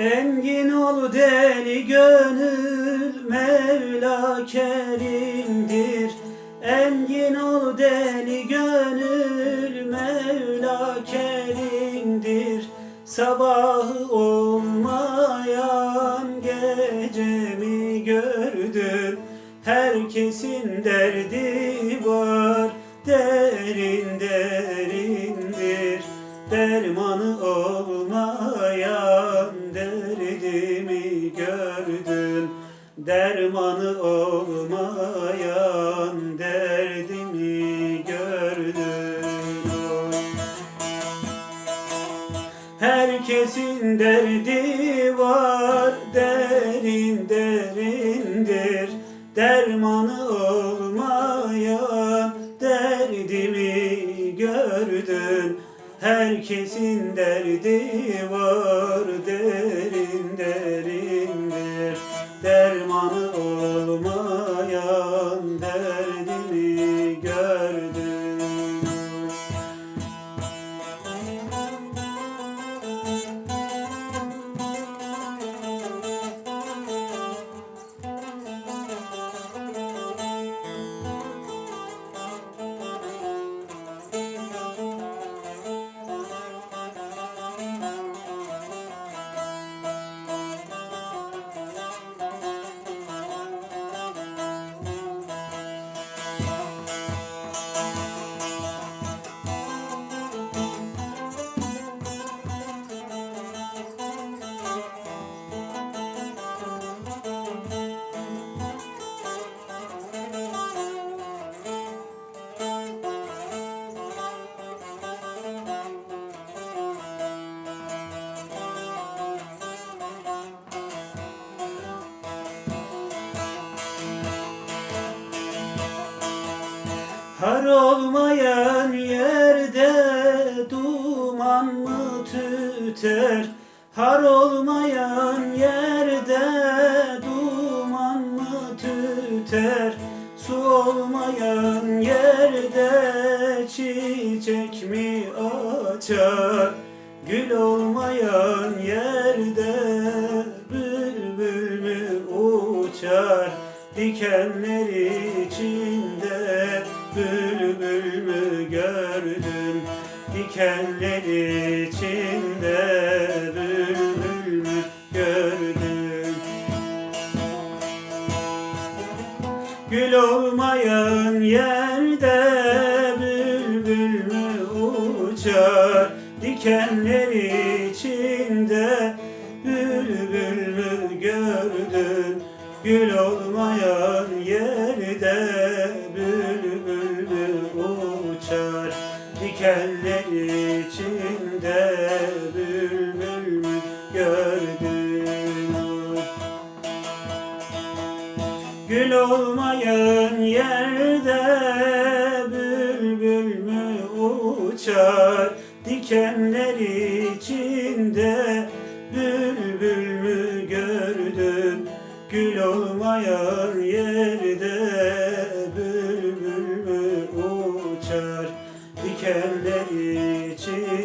Engin ol deli gönül Mevla kerimdir. Engin ol deli gönül Mevla kerimdir. Sabahı olmayan gecemi gördün Herkesin derdi gördün. Dermanı olmayan derdimi gördün. Herkesin derdi var derin derindir. Dermanı olmayan derdimi gördün. Herkesin derdi var derin Har olmayan yerde duman mı tüter? Har olmayan yerde duman mı tüter? Su olmayan yerde çiçek mi açar? Gül olmayan yerde bülbül mü uçar? Dikenler içinde Dikenler içinde bülbül mü gördüm? Gül olmayan yerde bülbül mü uçar? Dikenler içinde bülbül mü gördün? Gül olmayan Gül olmayan yerde bülbül mü uçar? Dikenler içinde bülbül mü gördüm Gül olmayan yerde bülbül mü uçar? Dikenler içinde